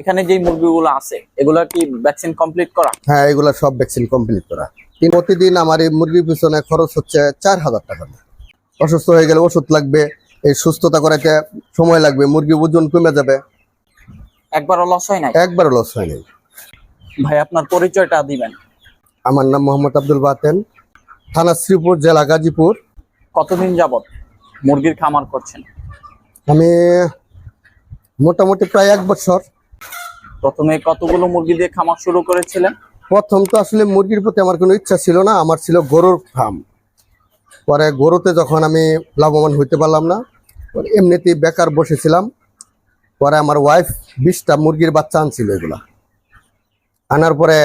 এখানে যে মুরগিগুলো আছে এগুলো কি ভ্যাকসিন কমপ্লিট করা? হ্যাঁ এগুলা সব ভ্যাকসিন কমপ্লিট করা। প্রতিদিন আমার এই মুরগির পিছনে খরচ হচ্ছে চার হাজার টাকা অসুস্থ হয়ে গেলে ওষুধ লাগবে এই সুস্থতা করাতে সময় লাগবে মুরগি ওজন কমে যাবে। একবারও লস হয় নাই? একবারও লস হয় হয়নি ভাই আপনার পরিচয়টা দিবেন। আমার নাম মোহাম্মদ আব্দুল বাতেন থানা শ্রীপুর জেলা গাজীপুর। কতদিন যাবত মুরগির খামার করছেন? আমি মোটামুটি প্রায় এক বছর প্রথমে কতগুলো মুরগি দিয়ে খামার শুরু করেছিলেন? প্রথম তো আসলে মুরগির প্রতি আমার কোনো ইচ্ছা ছিল না, আমার ছিল গরুর ফার্ম। পরে গরুতে যখন আমি লাভবান হইতে পারলাম না এমনিতেই বেকার বসেছিলাম। পরে আমার ওয়াইফ বিশটা মুরগির বাচ্চা আনছিল এগুলা। আনার পরে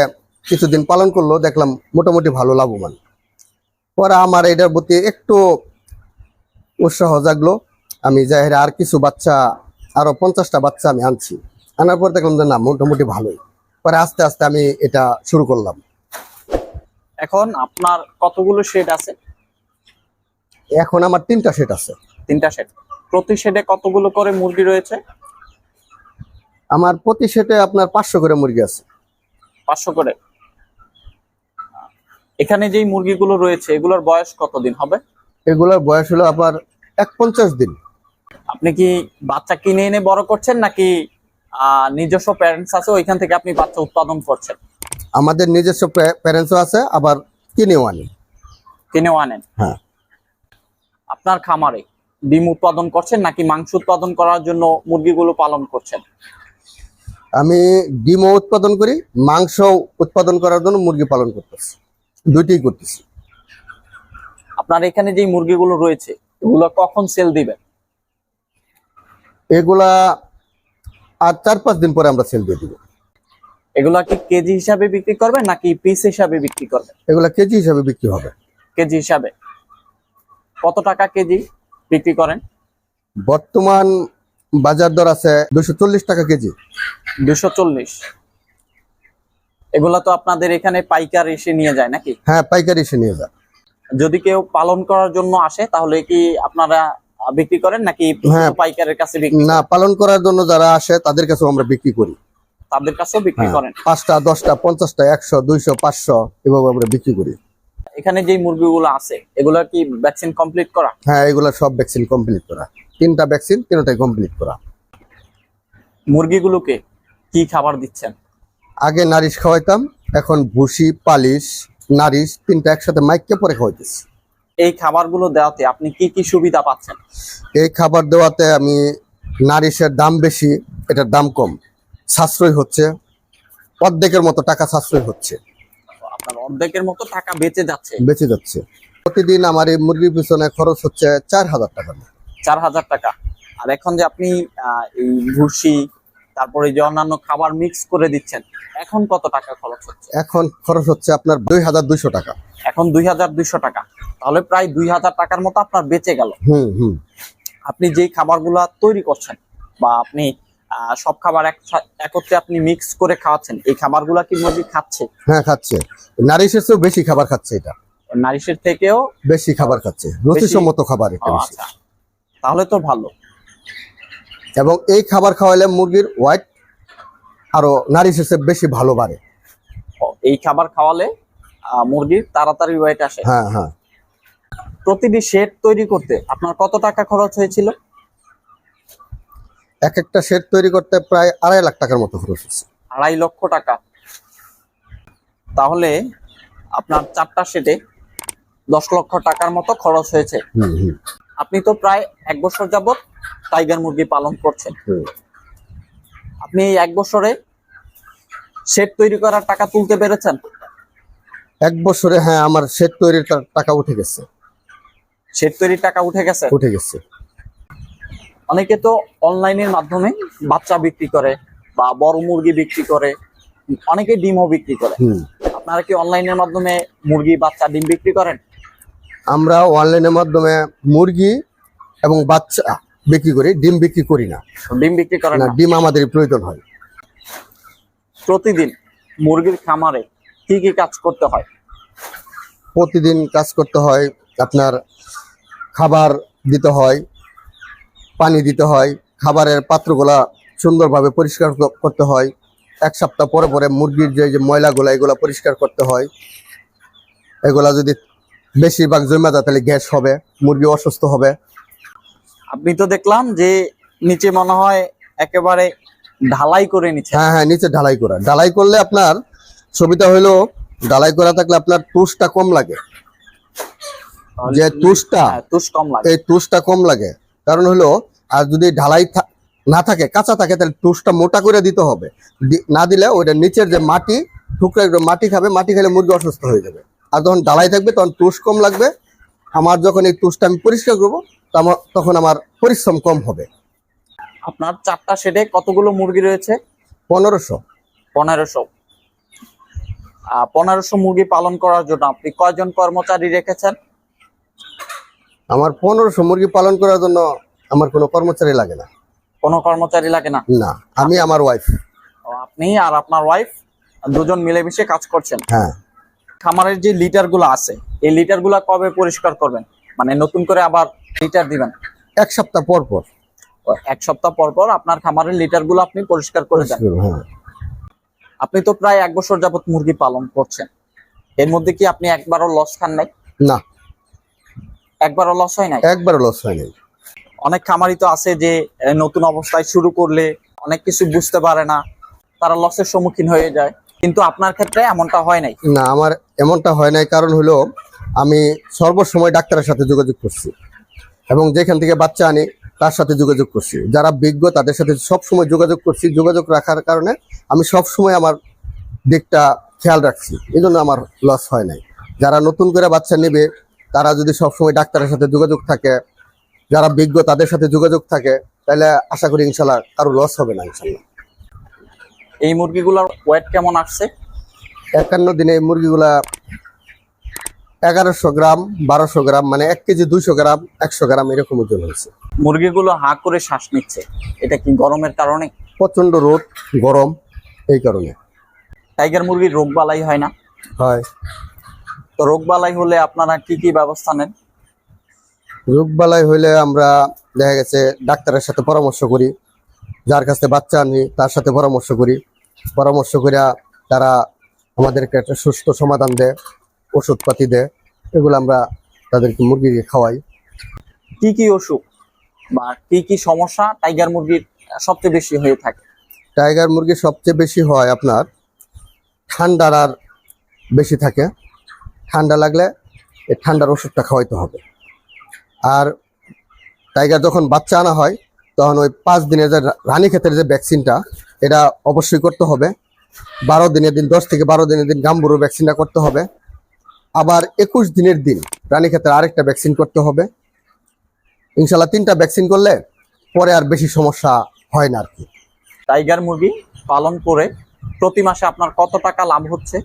কিছুদিন পালন করল, দেখলাম মোটামুটি ভালো লাভবান। পরে আমার এটার প্রতি একটু উৎসাহ জাগলো। আমি যাই আর কিছু বাচ্চা আরও পঞ্চাশটা বাচ্চা আমি আনছি। আনার পর দেখলাম যে না মোটামুটি ভালোই। পরে আস্তে আস্তে আমি এটা শুরু করলাম। এখন আপনার কতগুলো শেড আছে? এখন আমার তিনটা সেট আছে। তিনটা শেড প্রতি শেডে কতগুলো করে মুরগি রয়েছে? আমার প্রতি সেটে আপনার পাঁচশো করে মুরগি আছে। পাঁচশো করে। এখানে যেই মুরগিগুলো রয়েছে এগুলোর বয়স কতদিন হবে? এগুলোর বয়স হলো আপনার এক পঞ্চাশ দিন। আপনি কি বাচ্চা কিনে এনে বড় করছেন নাকি নিজস্ব প্যারেন্টস আছে ওইখান থেকে আপনি বাচ্চা উৎপাদন করছেন। আমাদের নিজস্ব প্যারেন্টসও আছে আবার কিনেও আনি। কিনেও আনেন। হ্যাঁ। আপনার খামারে ডিম উৎপাদন করছেন নাকি মাংস উৎপাদন করার জন্য মুরগিগুলো পালন করছেন? আমি ডিমও উৎপাদন করি মাংস উৎপাদন করার জন্য মুরগি পালন করতেছি। দুইটাই করতেছি। আপনার এখানে যেই মুরগিগুলো রয়েছে এগুলো কখন সেল দিবেন? এগুলা আর চার পাঁচ দিন পরে আমরা সেল দিয়ে দিব। এগুলা কি কেজি হিসাবে বিক্রি করবেন নাকি পিস হিসাবে বিক্রি করবেন এগুলা কেজি হিসাবে বিক্রি হবে। কেজি হিসাবে। কত টাকা কেজি বিক্রি করেন? বর্তমান বাজার দর আছে দুশো টাকা কেজি। দুশো এগুলা তো আপনাদের এখানে পাইকার এসে নিয়ে যায় নাকি? হ্যাঁ পাইকারি এসে নিয়ে যায়। যদি কেউ পালন করার জন্য আসে তাহলে কি আপনারা বিক্রি করেন নাকি হ্যাঁ। পাইকারের কাছে না পালন করার জন্য যারা আসে তাদের কাছেও আমরা বিক্রি করি। তাদের কাছেও বিক্রি হ্যাঁ, করেন? পাঁচটা দশটা পঞ্চাশটা একশো দুইশো পাঁচশো এভাবে আমরা বিক্রি করি। এখানে যেই মুরগিগুলো আছে এগুলো কি ভ্যাকসিন কমপ্লিট করা? হ্যাঁ এগুলো সব ভ্যাকসিন কমপ্লিট করা। তিনটা ভ্যাকসিন তিনটাই কমপ্লিট করা। মুরগিগুলোকে কি খাবার দিচ্ছেন? আগে নারিশ খাওয়াইতাম এখন ভুসি পালিশ নারিশ তিনটা একসাথে মাইককে পরে খাওয়াইতেছি। এই খাবারগুলো দেওয়াতে আপনি কি কি সুবিধা পাচ্ছেন? এই খাবার দেওয়াতে আমি নারিশের দাম বেশি এটার দাম কম। সাশ্রয় হচ্ছে অর্ধেকের মতো টাকা সাশ্রয় হচ্ছে। আপনার অর্ধেকের মতো টাকা বেঁচে যাচ্ছে। বেঁচে যাচ্ছে। প্রতিদিন আমার এই মুরগির পিছনে খরচ হচ্ছে চার হাজার টাকা। চার হাজার টাকা। আর এখন যে আপনি এই ভুসি তারপরে যে অন্যান্য খাবার মিক্স করে দিচ্ছেন এখন কত টাকা খরচ হচ্ছে? এখন খরচ হচ্ছে আপনার দুই হাজার দুইশো টাকা। এখন দুই হাজার দুইশো টাকা। তাহলে প্রায় দুই হাজার টাকার মতো আপনার বেঁচে গেল। হুম হুম। আপনি যেই খাবারগুলো তৈরি করছেন বা আপনি সব খাবার এক- একত্রে আপনি মিক্স করে খাওয়াচ্ছেন এই খাবারগুলো কি মুরগি খাচ্ছে? হ্যাঁ খাচ্ছে। নারিশের চেয়েও বেশি খাবার খাচ্ছে এটা। নারিশের থেকেও বেশি খাবার খাচ্ছে। রুচিসম্মত খাবার এটা বেশি। আচ্ছা। তাহলে তো ভালো। এবং এই খাবার খাওয়াইলে মুরগির ওয়াইট আরও নারিশের চেয়ে বেশি ভালো বাড়ে। এই খাবার খাওয়ালে মুরগির তাড়াতাড়ি ওয়েট আসে। হ্যাঁ হ্যাঁ। প্রতিটি শেড তৈরি করতে আপনার কত টাকা খরচ হয়েছিল? এক একটা শেড তৈরি করতে প্রায় আড়াই লাখ টাকার মতো খরচ হয়েছে। আড়াই লক্ষ টাকা। তাহলে আপনার চারটা শেডে দশ লক্ষ টাকার মতো খরচ হয়েছে। আপনি তো প্রায় এক বছর যাবত টাইগার মুরগি পালন করছেন। আপনি এই এক বছরে শেড তৈরি করার টাকা তুলতে পেরেছেন? এক বছরে হ্যাঁ আমার সেট তৈরির টাকা উঠে গেছে। শেড তৈরির টাকা উঠে গেছে? উঠে গেছে। অনেকে তো অনলাইনের মাধ্যমে বাচ্চা বিক্রি করে বা বড় মুরগি বিক্রি করে অনেকে ডিমও বিক্রি করে। আপনারা কি অনলাইনের মাধ্যমে মুরগি বাচ্চা ডিম বিক্রি করেন? আমরা অনলাইনের মাধ্যমে মুরগি এবং বাচ্চা বিক্রি করি ডিম বিক্রি করি না। ডিম বিক্রি করেন না না। ডিম আমাদের প্রয়োজন হয়। প্রতিদিন মুরগির খামারে কি কি কাজ করতে হয়? প্রতিদিন কাজ করতে হয় আপনার খাবার দিতে হয় পানি দিতে হয় খাবারের পাত্রগুলা সুন্দরভাবে পরিষ্কার করতে হয়। এক সপ্তাহ পরে পরে মুরগির যে যে ময়লাগুলো এগুলো পরিষ্কার করতে হয়। এগুলা যদি বেশিরভাগ জমা যায় তাহলে গ্যাস হবে মুরগি অসুস্থ হবে। আপনি তো দেখলাম যে নিচে মনে হয় একেবারে ঢালাই করে নিচ্ছে। হ্যাঁ হ্যাঁ নিচে ঢালাই করা। ঢালাই করলে আপনার সুবিধা হলো ঢালাই করা থাকলে আপনার তুষটা কম লাগে। যে তুষটা হ্যাঁ, তুষ কম লাগে। এই তুষটা কম লাগে। কারণ হলো আর যদি ঢালাই না থাকে কাঁচা থাকে তাহলে তুষটা মোটা করে দিতে হবে। না দিলে ওইটা নিচের যে মাটি টুকরা একটু মাটি খাবে মাটি খেলে মুরগি অসুস্থ হয়ে যাবে। আর যখন ঢালাই থাকবে তখন তুষ কম লাগবে। আমার যখন এই তুষটা আমি পরিষ্কার করব তখন- তখন আমার পরিশ্রম কম হবে। আপনার চারটা শেডে কতগুলো মুরগি রয়েছে? পনেরোশো। পনেরোশো। পনেরোশো মুরগি পালন করার জন্য আপনি কয়জন কর্মচারী রেখেছেন? আমার পনেরোশো মুরগি পালন করার জন্য আমার কোনো কর্মচারী লাগে না। কোনো কর্মচারী লাগে না? না আমি আমার ওয়াইফ আপনি আর আপনার ওয়াইফ দুজন মিলেমিশে কাজ করছেন? হ্যাঁ। খামারের যে লিটারগুলো আছে এই লিটারগুলা কবে পরিষ্কার করবেন? মানে নতুন করে আবার লিটার দিবেন? এক সপ্তাহ পর পর। এক সপ্তাহ পর পর আপনার খামারের লিটারগুলো আপনি পরিষ্কার করে দেন। হ্যাঁ। আপনি তো প্রায় এক বছর যাবত মুরগি পালন করছেন। এর মধ্যে কি আপনি একবারও লস খান নাই? না। একবারও লস হয় নাই? একবারও লস হয়নি অনেক খামারি তো আছে যে নতুন অবস্থায় শুরু করলে অনেক কিছু বুঝতে পারে না তারা লসের সম্মুখীন হয়ে যায়। কিন্তু আপনার ক্ষেত্রে এমনটা হয় নাই? না আমার এমনটা হয় নাই। কারণ হলো আমি সর্বসময় ডাক্তারের সাথে যোগাযোগ করছি এবং যেখান থেকে বাচ্চা আনি তার সাথে যোগাযোগ করছি। যারা বিজ্ঞ তাদের সাথে সব সময় যোগাযোগ করছি। যোগাযোগ রাখার কারণে আমি সব সময় আমার দিকটা খেয়াল রাখছি। এই জন্য আমার লস হয় নাই। যারা নতুন করে বাচ্চা নেবে তারা যদি সব সময় ডাক্তারের সাথে যোগাযোগ থাকে যারা বিজ্ঞ তাদের সাথে যোগাযোগ থাকে তাহলে আশা করি ইনশাল্লাহ কারও লস হবে না ইনশাল্লাহ এই মুরগিগুলোর ওয়েট কেমন আসছে? একান্ন দিনে এই মুরগিগুলা এগারোশো গ্রাম বারোশো গ্রাম মানে এক কেজি দুইশো গ্রাম একশো গ্রাম এরকম ওজন হয়েছে। মুরগিগুলো হা করে শ্বাস নিচ্ছে। এটা কি গরমের কারণে? প্রচণ্ড রোদ গরম এই কারণে। টাইগার মুরগির রোগ বালাই হয় না? হয়। তো রোগ বালাই হলে আপনারা কি কি ব্যবস্থা নেন? রোগবালাই হলে আমরা দেখা গেছে ডাক্তারের সাথে পরামর্শ করি যার কাছে বাচ্চা আনি তার সাথে পরামর্শ করি। পরামর্শ করে তারা আমাদেরকে একটা সুস্থ সমাধান দেয় ওষুধপাতি দেয় এগুলো আমরা তাদেরকে মুরগিকে খাওয়াই। কি কি অসুখ বা কি কি সমস্যা টাইগার মুরগির সবচেয়ে বেশি হয়ে থাকে? টাইগার মুরগি সবচেয়ে বেশি হয় আপনার ঠান্ডার আর বেশি থাকে। ঠান্ডা লাগলে এই ঠান্ডার ওষুধটা খাওয়াইতে হবে। আর টাইগার যখন বাচ্চা আনা হয় তখন ওই পাঁচ দিনের যে রানী ক্ষেতের যে ভ্যাকসিনটা এটা অবশ্যই করতে হবে। বারো দিনের দিন দশ থেকে বারো দিনের দিন গাম্বুরু ভ্যাকসিনটা করতে হবে। আবার একুশ দিনের দিন রানী ক্ষেতের আরেকটা ভ্যাকসিন করতে হবে। ইনশাল্লাহ তিনটা ভ্যাকসিন করলে পরে আর বেশি সমস্যা হয় না আর কি। টাইগার মুরগি পালন করে প্রতি মাসে আপনার কত টাকা লাভ হচ্ছে?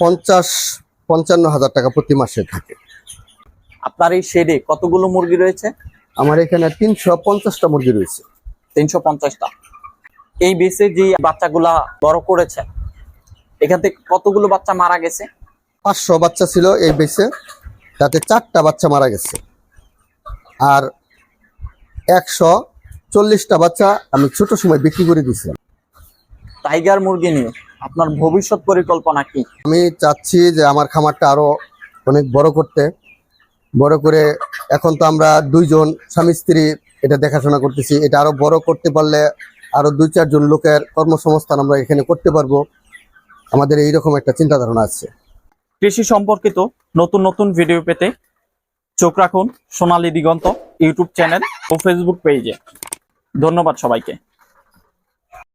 পঞ্চাশ পঞ্চান্ন হাজার টাকা প্রতি মাসে থাকে। আপনার এই শেডে কতগুলো মুরগি রয়েছে? আমার এখানে তিনশো পঞ্চাশটা মুরগি রয়েছে। তিনশো পঞ্চাশটা। এই বেসে যে বাচ্চাগুলা বড় করেছেন এখান থেকে কতগুলো বাচ্চা মারা গেছে? পাঁচশো বাচ্চা ছিল এই বেসে তাতে চারটা বাচ্চা মারা গেছে। আর একশো চল্লিশটা বাচ্চা আমি ছোট সময় বিক্রি করে দিয়েছিলাম। টাইগার মুরগি নিয়ে? আপনার ভবিষ্যৎ পরিকল্পনা কি? আমি চাচ্ছি যে আমার খামারটা আরও অনেক বড় করতে। বড় করে এখন তো আমরা দুইজন স্বামী স্ত্রী এটা দেখাশোনা করতেছি। এটা আরও বড় করতে পারলে আরও দুই চারজন লোকের কর্মসংস্থান আমরা এখানে করতে পারব। আমাদের এইরকম একটা চিন্তা ধারণা আছে। কৃষি সম্পর্কিত নতুন নতুন ভিডিও পেতে চোখ রাখুন সোনালী দিগন্ত ইউটিউব চ্যানেল ও ফেসবুক পেজে ধন্যবাদ সবাইকে।